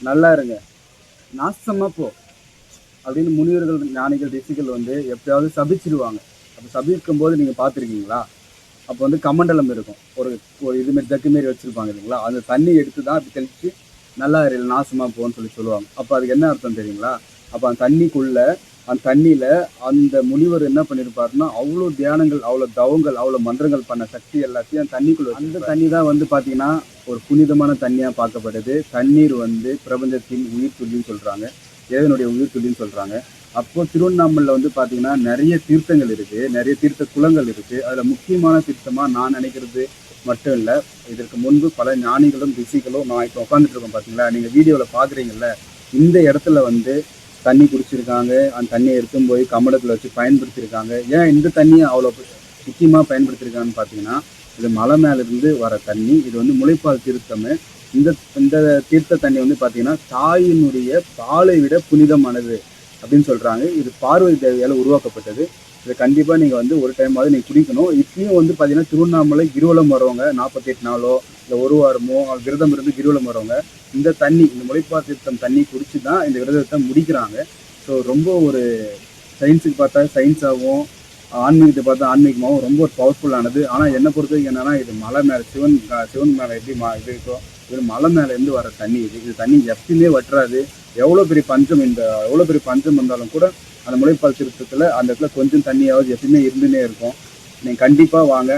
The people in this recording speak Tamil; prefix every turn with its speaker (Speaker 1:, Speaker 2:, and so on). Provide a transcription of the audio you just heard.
Speaker 1: நல்லா இருங்க. நாசமாக போ. அப்படின்னு முனிவர்கள் ஞானிகள் ரிஷிகள் வந்து எப்பயாவது சபிச்சிருவாங்க. அப்போ சபிக்கும் போது நீங்கள் பார்த்துருக்கீங்களா? அப்போ வந்து கமண்டலம் இருக்கும். ஒரு ஒரு இதுமாரி ஜக்கு மாரி வச்சுருப்பாங்க இல்லைங்களா? அந்த தண்ணி எடுத்து தான் அப்படி தெளித்து நல்லா இரு நாசமாக போன்னு சொல்லி சொல்லுவாங்க. அப்போ அதுக்கு என்ன அர்த்தம் தெரியுங்களா? அப்போ அந்த தண்ணிக்குள்ளே அந்த தண்ணியில் அந்த முனிவர் என்ன பண்ணியிருப்பாருன்னா அவ்வளோ தியானங்கள் அவ்வளோ தவங்கள் அவ்வளோ மன்றங்கள் பண்ண சக்தி எல்லாத்தையும் அந்த தண்ணிக்குள்ள அந்த தண்ணி தான் வந்து பார்த்தீங்கன்னா ஒரு புனிதமான தண்ணியாக பார்க்கப்படுது. தண்ணீர் வந்து பிரபஞ்சத்தின் உயிர் துளின்னு சொல்கிறாங்க இறைவனுடைய உயிர் துளின்னு சொல்கிறாங்க அப்போ திருவண்ணாமலையில் வந்து பார்த்தீங்கன்னா நிறைய தீர்த்தங்கள் இருக்குது நிறைய தீர்த்த குளங்கள் இருக்குது அதில் முக்கியமான தீர்த்தமாக நான் நினைக்கிறது மட்டும் இல்லை இதற்கு முன்பு பல ஞானிகளும் ரிஷிகளும் நான் இப்போ உட்காந்துட்டு இருக்கோம் பார்த்தீங்களா நீங்கள் வீடியோவில் பார்க்குறீங்கல்ல இந்த இடத்துல வந்து தண்ணி குடிச்சிருக்காங்க. அந்த தண்ணியை எடுத்துன்னு போய் கமலத்தில் வச்சு பயன்படுத்தியிருக்காங்க ஏன் இந்த தண்ணியை அவ்வளோ முக்கியமாக பயன்படுத்தியிருக்காங்கன்னு பார்த்தீங்கன்னா இது மலை மேலேருந்து வர தண்ணி இது வந்து முளைப்பால் தீர்த்தம். இந்த இந்த தீர்த்த தண்ணி வந்து பார்த்தீங்கன்னா தாயினுடைய பாலை விட புனிதமானது அப்படின்னு சொல்கிறாங்க இது பார்வதி தேவையால் உருவாக்கப்பட்டது. இது கண்டிப்பாக நீங்கள் வந்து ஒரு டைமாவது நீங்கள் குடிக்கணும். இப்பயும் வந்து பார்த்தீங்கன்னா திருவண்ணாமலை கிருவலம் வரவங்க நாற்பத்தெட்டு நாளோ இல்லை ஒரு வாரமோ விரதம் இருந்து கிரிவலம் வரவங்க இந்த தண்ணி இந்த முளைப்பா தீர்த்தம் தண்ணி குடிச்சு தான் இந்த விரதத்தை முடிக்கிறாங்க. ஸோ ரொம்ப ஒரு சயின்ஸுக்கு பார்த்தா சயின்ஸாகவும் ஆன்மீகத்தை பார்த்தா ஆன்மீகமாகவும் ரொம்ப ஒரு பவர்ஃபுல்லானது ஆனால் என்னை பொறுத்த வரைக்கும் இது மலை மேலே சிவன் சிவன் மேலே எப்படி மா இது இருக்கோ இது மலை மேலேருந்து வர தண்ணி இது. இது தண்ணி எப்பயுமே வற்றாது. எவ்வளோ பெரிய பஞ்சம் இந்த எவ்வளோ பெரிய பஞ்சம் வந்தாலும் கூட அந்த முளைப்பால் திருத்தத்தில் அந்த இடத்துல கொஞ்சம் தண்ணியாவது எப்பயுமே இருந்துனே இருக்கும். நீங்கள் கண்டிப்பாக வாங்க.